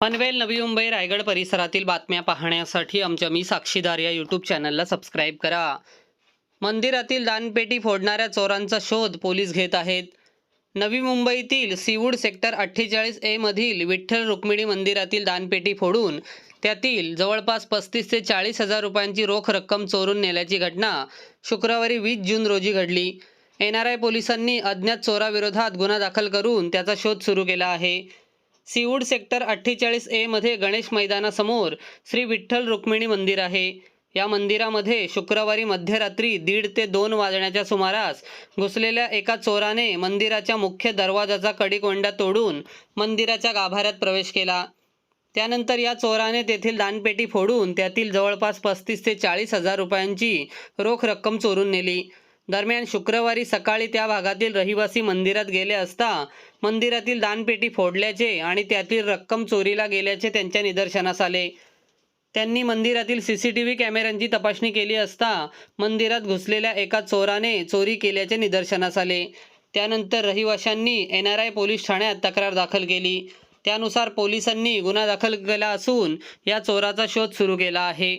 पनवेल नवी मुंबई रायगड परिसरातील बातम्या पाहण्यासाठी आमच्या मी साक्षीदार या यूट्यूब चॅनलला सबस्क्राईब करा. मंदिरातील दानपेटी फोडणाऱ्या चोरांचा शोध पोलीस घेत आहेत. नवी मुंबईतील सीवूड सेक्टर अठ्ठेचाळीस ए मधील विठ्ठल रुक्मिणी मंदिरातील दानपेटी फोडून त्यातील जवळपास पस्तीस ते चाळीस हजार रुपयांची रोख रक्कम चोरून नेल्याची घटना शुक्रवारी वीस जून रोजी घडली. एन आर आय पोलिसांनी अज्ञात चोराविरोधात गुन्हा दाखल करून त्याचा शोध सुरू केला आहे. सीवूड सेक्टर अठ्ठेचाळीस ए मध्ये गणेश मैदानासमोर श्री विठ्ठल रुक्मिणी मंदिर आहे. या मंदिरामध्ये शुक्रवारी मध्यरात्री दीड ते दोन वाजण्याच्या सुमारास घुसलेल्या एका चोराने मंदिराच्या मुख्य दरवाजाचा कडीकोंडा तोडून मंदिराच्या गाभाऱ्यात प्रवेश केला. त्यानंतर या चोराने तेथील दानपेटी फोडून त्यातील जवळपास पस्तीस ते चाळीस हजार रुपयांची रोख रक्कम चोरून नेली. दरम्यान शुक्रवारी सकाळी त्या भागातील रहिवासी मंदिरात गेले असता मंदिरातील दानपेटी फोडल्याचे आणि त्यातील रक्कम चोरीला गेल्याचे त्यांच्या निदर्शनास आले. त्यांनी मंदिरातील सी सी टी व्ही कॅमेऱ्यांची तपासणी केली असता मंदिरात घुसलेल्या एका चोराने चोरी केल्याचे निदर्शनास आले. त्यानंतर रहिवाशांनी एन आर आय पोलीस ठाण्यात तक्रार दाखल केली. त्यानुसार पोलिसांनी गुन्हा दाखल केला असून या चोराचा शोध सुरू केला आहे.